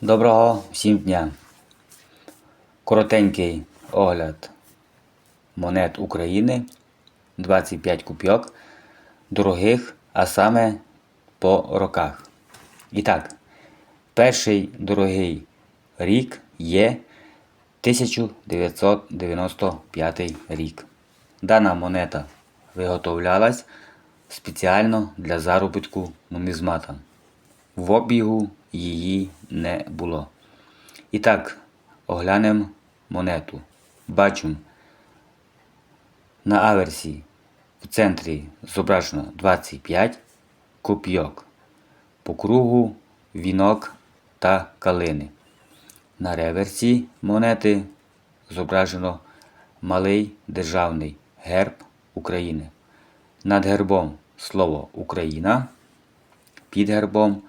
Доброго всім дня! Коротенький огляд монет України 25 копійок дорогих, а саме по роках. І так, перший дорогий рік є 1995 рік. Дана монета виготовлялась спеціально для заробітку нумізмата. В обігу її не було. І так, оглянемо монету. Бачимо на аверсі в центрі зображено 25 копійок. По кругу вінок та калини. На реверсі монети зображено малий державний герб України. Над гербом слово Україна. Під гербом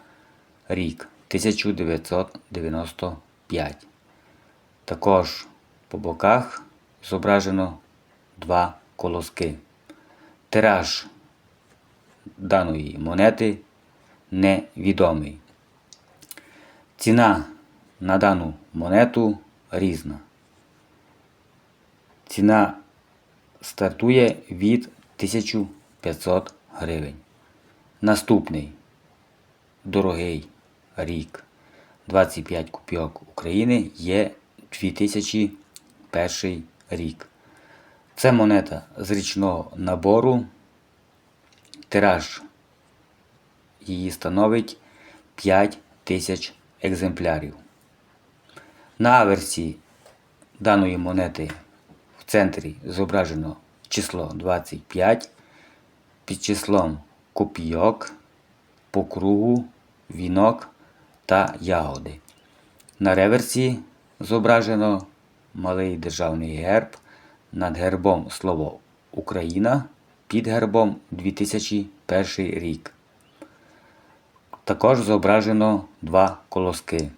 рік 1995. Також по боках зображено два колоски. Тираж даної монети невідомий. Ціна на дану монету різна. Ціна стартує від 1500 гривень. Наступний дорогий рік 25 копійок України є 2001 рік. Це монета з річного набору. Тираж її становить 5 тисяч екземплярів. На аверсі даної монети в центрі зображено число 25 під числом копійок, по кругу, вінок та ягоди. На реверсі зображено малий державний герб, над гербом слово Україна, під гербом 2001 рік. Також зображено два колоски.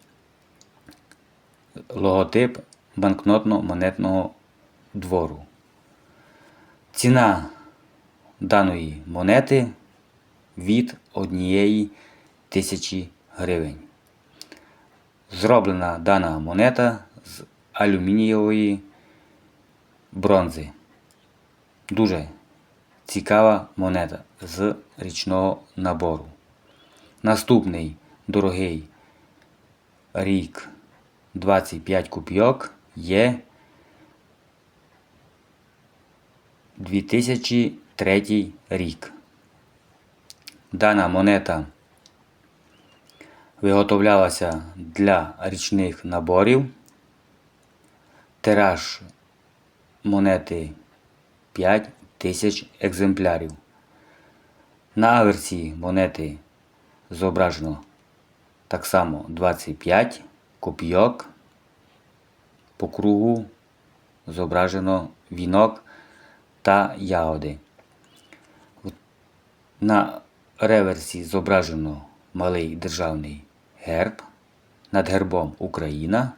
Логотип банкнотно-монетного двору. Ціна даної монети від однієї тисячі гривень. Зроблена дана монета з алюмінієвої бронзи. Дуже цікава монета з річного набору. Наступний дорогий рік 25 копійок є 2003 рік. Дана монета виготовлялася для річних наборів. Тираж монети 5 тисяч екземплярів. На аверсі монети зображено так само 25 копійок. По кругу зображено вінок та ягоди. На реверсі зображено малий державний герб, над гербом Україна,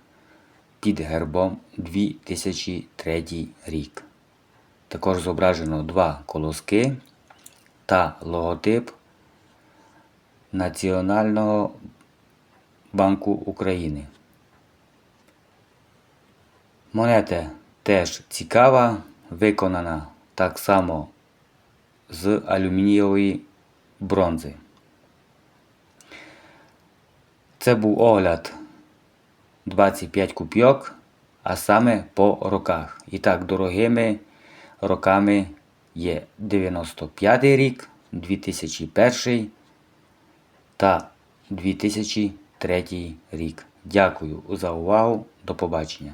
під гербом 2003 рік. Також зображено два колоски та логотип Національного банку України. Монета теж цікава, виконана так само з алюмінієвої бронзи. Це був огляд 25 купйок, а саме по роках. І так, дорогими роками є 95 рік, 2001 та 2003 рік. Дякую за увагу. До побачення.